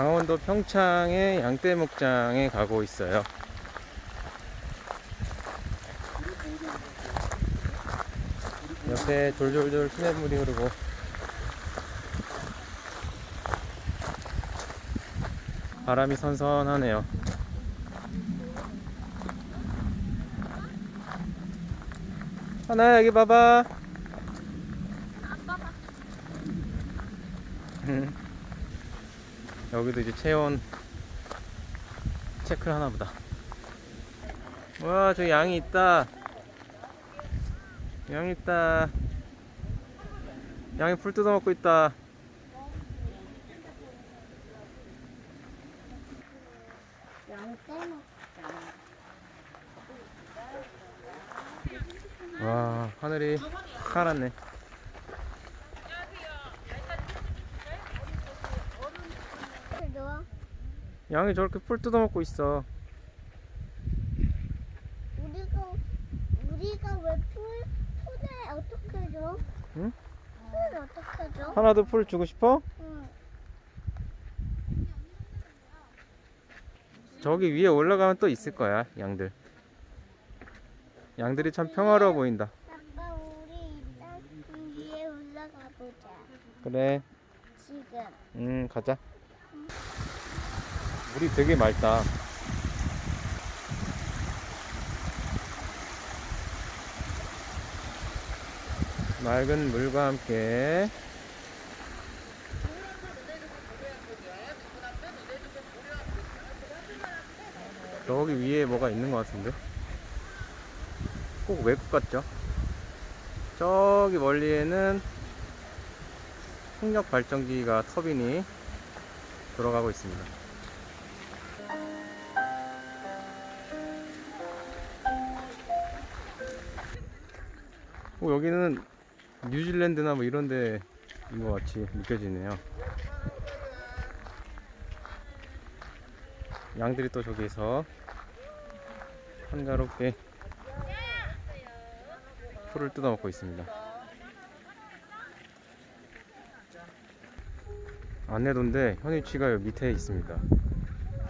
강원도 평창의 양떼 목장에 가고 있어요. 옆에 졸졸졸 시냇물이 흐르고 바람이 선선하네요. 하나야 여기 봐봐. 음. 여기도 이제 체온 체크를 하나 보다. 와, 저 양이 있다. 양 있다. 양이 풀 뜯어먹고 있다. 와, 하늘이 파랗네. 양이 저렇게 풀 뜯어먹고 있어. 우리가 우리가 왜풀 풀을 어떻게 줘? 응? 풀 어떻게 줘? 하나도 풀 주고 싶어? 응. 저기 위에 올라가면 또 있을 거야, 양들. 양들이 참 평화로워 보인다. 아빠 우리 일단 위에 올라가 보자. 그래, 지금. 음, 가자. 물이 되게 맑다. 맑은 물과 함께 저기 위에 뭐가 있는 것 같은데 꼭 외국 같죠? 저기 멀리에는 풍력 발전기가 터빈이 돌아가고 있습니다. 오, 여기는 뉴질랜드나 뭐 이런 데인 것 같이 느껴지네요. 양들이 또 저기서 한가롭게 풀을 뜯어먹고 있습니다. 안내도인데 현 위치가 여기 밑에 있습니다.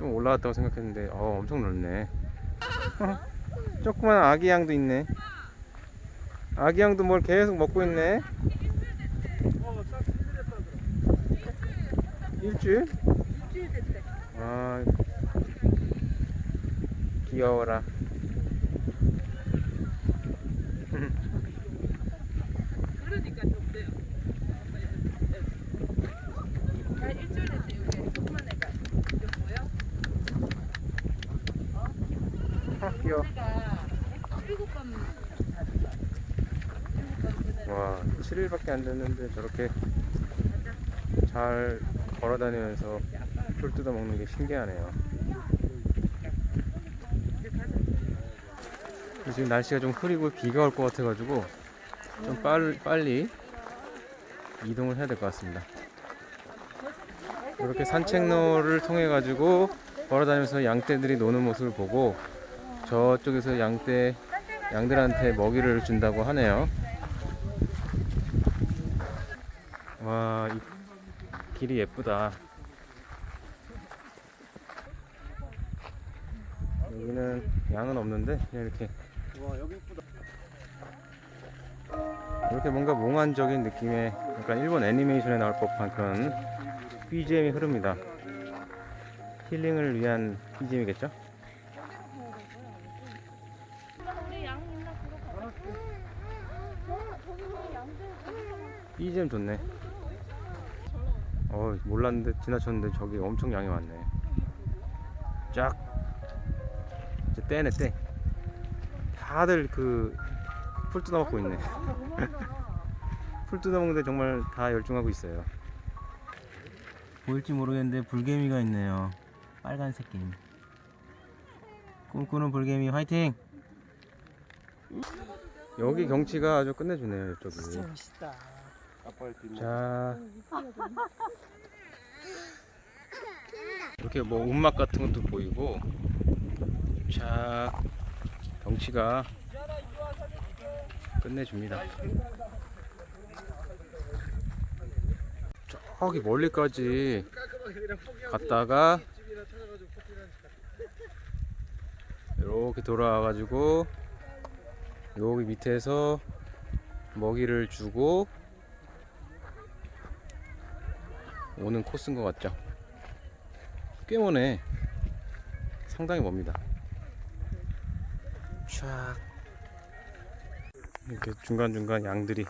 좀 올라갔다고 생각했는데 어 엄청 넓네. 조그만 아기 양도 있네. 아기 양도 뭘 계속 먹고 있네. 일주일? 아 귀여워라. 그러니까 좁대요. 한 일주일 됐어요. 여기 조그만 애가. 이게 뭐야? 아 귀여워. 일곱 번 그날 와 7일밖에 안 됐는데 저렇게 잘 걸어다니면서 풀 뜯어 먹는 게 신기하네요. 지금 날씨가 좀 흐리고 비가 올 것 같아 가지고 좀 빨, 빨리 이동을 해야 될 것 같습니다. 이렇게 산책로를 통해 가지고 걸어다니면서 양떼들이 노는 모습을 보고 저쪽에서 양떼 양들한테 먹이를 준다고 하네요. 와, 이 길이 예쁘다. 여기는 양은 없는데 그냥 이렇게 이렇게 뭔가 몽환적인 느낌의 약간 일본 애니메이션에 나올 법한 그런 BGM이 흐릅니다. 힐링을 위한 BGM이겠죠? BGM 좋네. 어 몰랐는데 지나쳤는데 저기 엄청 양이 많네. 쫙. 이제 떼네 떼. 다들 그 풀 뜯어먹고 있네. 풀 뜯어먹는데 정말 다 열중하고 있어요. 보일지 모르겠는데 불개미가 있네요. 빨간색 개미. 꿈꾸는 불개미 화이팅! 여기 경치가 아주 끝내주네요 이쪽이. 멋있다. 자. 이렇게 뭐 운막 같은 것도 보이고 자 경치가 끝내줍니다. 저기 멀리까지 갔다가 이렇게 돌아와가지고 여기 밑에서 먹이를 주고 오는 코스인 것 같죠? 꽤 머네. 상당히 멉니다. 촥. 이렇게 중간중간 양들이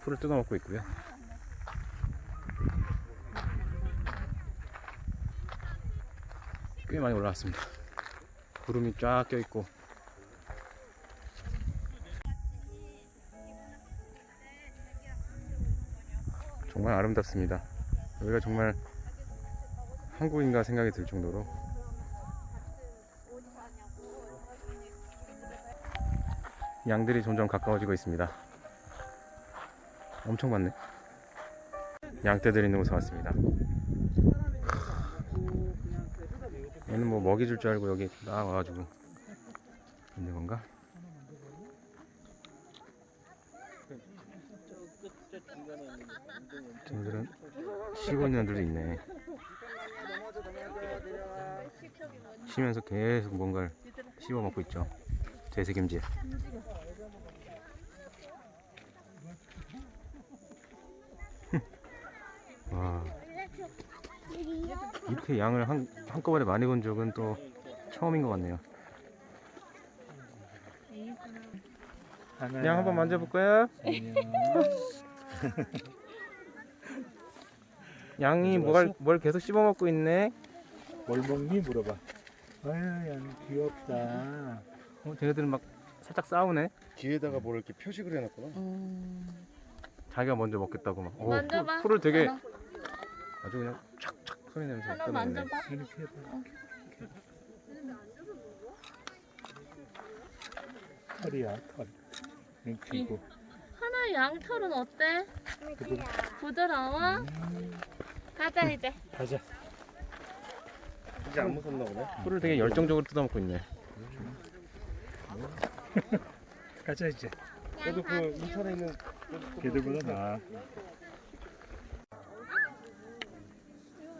풀을 뜯어먹고 있고요. 꽤 많이 올라왔습니다. 구름이 쫙 껴있고 정말 아름답습니다. 여기가 정말 한국인가 생각이 들 정도로 양들이 점점 가까워지고 있습니다. 엄청 많네. 양떼들 있는 곳에 왔습니다. 얘는 뭐 먹이 줄 줄 알고 여기 나 와가지고 있는 건가? 있는 애들도 있네. 쉬면서 계속 뭔가를 씹어 먹고 있죠. 되새김질. 와, 이렇게 양을 한, 한꺼번에 많이 본 적은 또 처음인 것 같네요. 양 한번 만져볼까요? 양이 뭘, 뭘 계속 씹어 먹고 있네. 뭘 먹니 물어봐. 아유, 야, 귀엽다. 어, 쟤네들은 막 살짝 싸우네. 뒤에다가 뭘 이렇게 표식을 해놨구나. 자기가 먼저 먹겠다고 막. 어, 만져봐. 풀, 을 되게 하나. 아주 그냥 촥촥 소리 내면서 하나 끊어내네. 만져봐. 이렇게 해봐. 털이야, 털. 링키고. 하나 양털은 어때? 부드러워? 가자 이제. 가자. 이제 안 무섭나 보네. 풀을 되게 열정적으로 뜯어먹고 있네. 가자, 이제. 그래도 그 인천에 있는 걔들보다 나아.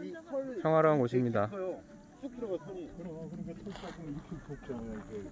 이털 평화로운 곳입니다. 쑥 들어가 털이. 그럼, 그러니까 털 싸고 이렇게 곱잖아, 이게.